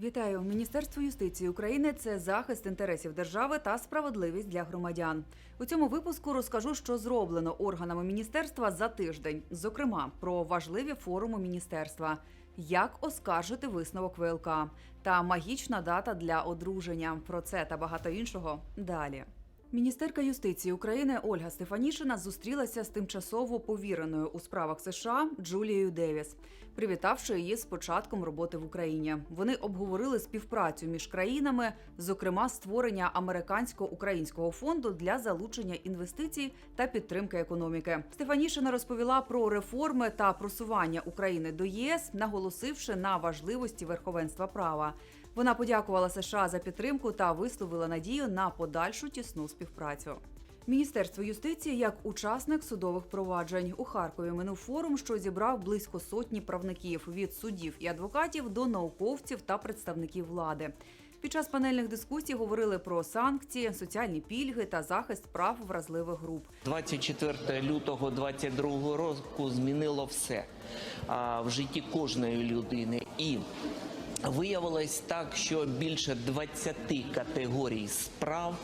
Вітаю Міністерство юстиції України. Це захист інтересів держави та справедливість для громадян. У цьому випуску розкажу, що зроблено органами міністерства за тиждень. Зокрема, про важливі форуми міністерства, як оскаржити висновок ВЛК та магічна дата для одруження. Про це та багато іншого далі. Міністерка юстиції України Ольга Стефанішина зустрілася з тимчасово повіреною у справах США Джулією Девіс, привітавши її з початком роботи в Україні. Вони обговорили співпрацю між країнами, зокрема створення американсько-українського фонду для залучення інвестицій та підтримки економіки. Стефанішина розповіла про реформи та просування України до ЄС, наголосивши на важливості верховенства права. Вона подякувала США за підтримку та висловила надію на подальшу тісну співпрацю. Міністерство юстиції як учасник судових проваджень у Харкові минув форум, що зібрав близько сотні правників від суддів і адвокатів до науковців та представників влади. Під час панельних дискусій говорили про санкції, соціальні пільги та захист прав вразливих груп. 24 лютого 22 року змінило все а, в житті кожної людини. І виявилось так, що більше 20 категорій справ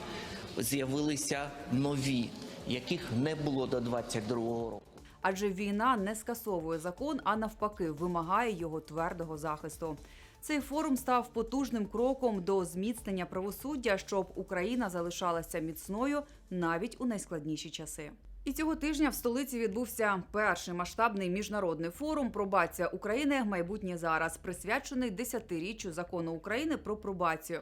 з'явилися нові, яких не було до 22 року. Адже війна не скасовує закон, а навпаки, вимагає його твердого захисту. Цей форум став потужним кроком до зміцнення правосуддя, щоб Україна залишалася міцною навіть у найскладніші часи. І цього тижня в столиці відбувся перший масштабний міжнародний форум Пробація України майбутнє зараз, присвячений десятиріччю закону України про пробацію.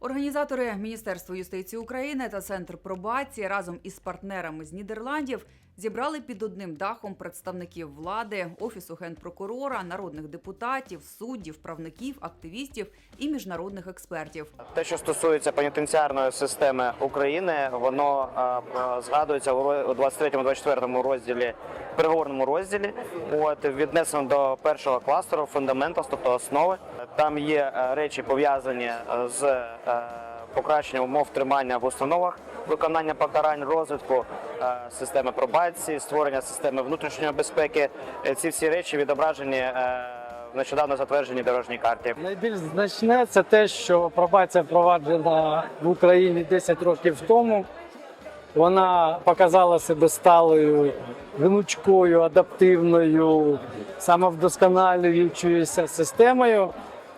Організатори Міністерства юстиції України та Центр пробації разом із партнерами з Нідерландів зібрали під одним дахом представників влади, офісу генпрокурора, народних депутатів, суддів, правників, активістів і міжнародних експертів. Те, що стосується пенітенціарної системи України, воно е, згадується у ро- у 23-24 розділі, переговорному розділі. От віднесено до першого кластеру фундаментал, тобто основи. Там є е, речі пов'язані е, з е, покращенням умов тримання в установах, виконання покарань, розвитку системи пробації, створення системи внутрішньої безпеки. Ці всі речі відображені нещодавно затвердженій дорожній карті. Найбільш значне це те, що пробація впроваджена в Україні 10 років тому. Вона показала себе сталою, гнучкою, адаптивною, самовдосконалюючоюся системою,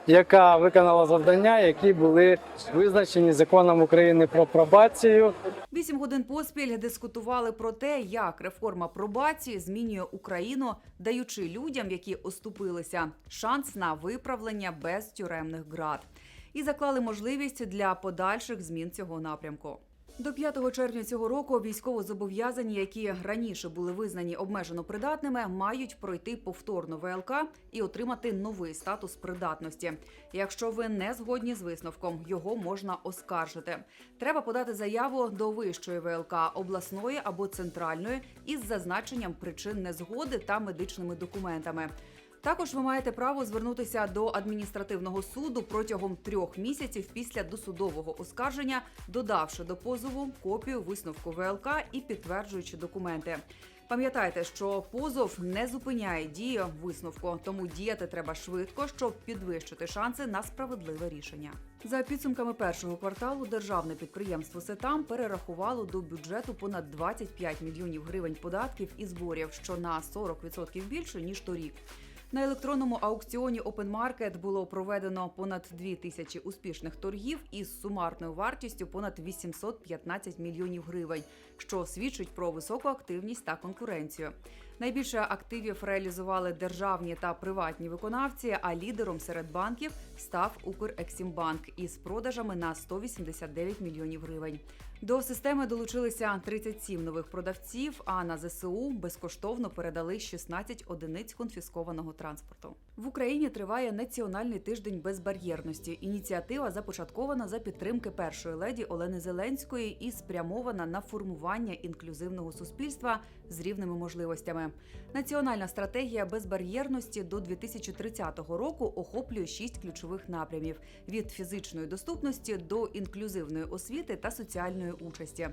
яка виконала завдання, які були визначені законом України про пробацію. Вісім годин поспіль дискутували про те, як реформа пробації змінює Україну, даючи людям, які оступилися, шанс на виправлення без тюремних град, і заклали можливість для подальших змін цього напрямку. До 5 червня цього року військовозобов'язані, які раніше були визнані обмежено придатними, мають пройти повторно ВЛК і отримати новий статус придатності. Якщо ви не згодні з висновком, його можна оскаржити. Треба подати заяву до вищої ВЛК обласної або центральної із зазначенням причин незгоди та медичними документами. Також ви маєте право звернутися до адміністративного суду протягом трьох місяців після досудового оскарження, додавши до позову копію висновку ВЛК і підтверджуючи документи. Пам'ятайте, що позов не зупиняє дію висновку, тому діяти треба швидко, щоб підвищити шанси на справедливе рішення. За підсумками першого кварталу державне підприємство Сетам перерахувало до бюджету понад 25 мільйонів гривень податків і зборів, що на 40% більше ніж торік. На електронному аукціоні Open Market було проведено понад 2 тисячі успішних торгів із сумарною вартістю понад 815 мільйонів гривень, що свідчить про високу активність та конкуренцію. Найбільше активів реалізували державні та приватні виконавці. А лідером серед банків став Укрексімбанк із продажами на 189 мільйонів гривень. До системи долучилися 37 нових продавців. А на ЗСУ безкоштовно передали 16 одиниць конфіскованого транспорту. В Україні триває національний тиждень безбар'єрності. Ініціатива започаткована за підтримки першої леді Олени Зеленської і спрямована на формування інклюзивного суспільства з рівними можливостями. Національна стратегія безбар'єрності до 2030 року охоплює шість ключових напрямів: від фізичної доступності до інклюзивної освіти та соціальної участі.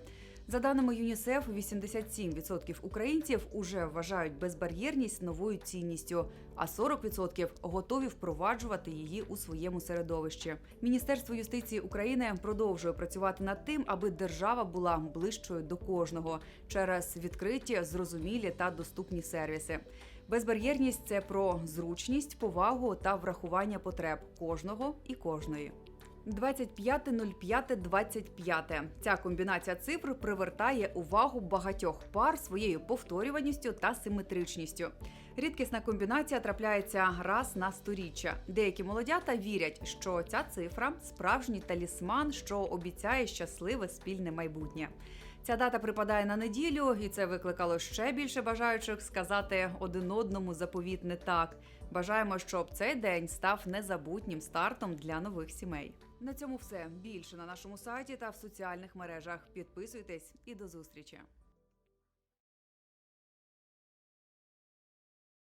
За даними ЮНІСЕФ, 87% українців уже вважають безбар'єрність новою цінністю, а 40% готові впроваджувати її у своєму середовищі. Міністерство юстиції України продовжує працювати над тим, аби держава була ближчою до кожного через відкриті, зрозумілі та доступні сервіси. Безбар'єрність це про зручність, повагу та врахування потреб кожного і кожної. 25.05.25. Ця комбінація цифр привертає увагу багатьох пар своєю повторюваністю та симетричністю. Рідкісна комбінація трапляється раз на сторіччя. Деякі молодята вірять, що ця цифра справжній талісман, що обіцяє щасливе спільне майбутнє. Ця дата припадає на неділю, і це викликало ще більше бажаючих сказати один одному заповіт не так. Бажаємо, щоб цей день став незабутнім стартом для нових сімей. На цьому все більше на нашому сайті та в соціальних мережах. Підписуйтесь і до зустрічі.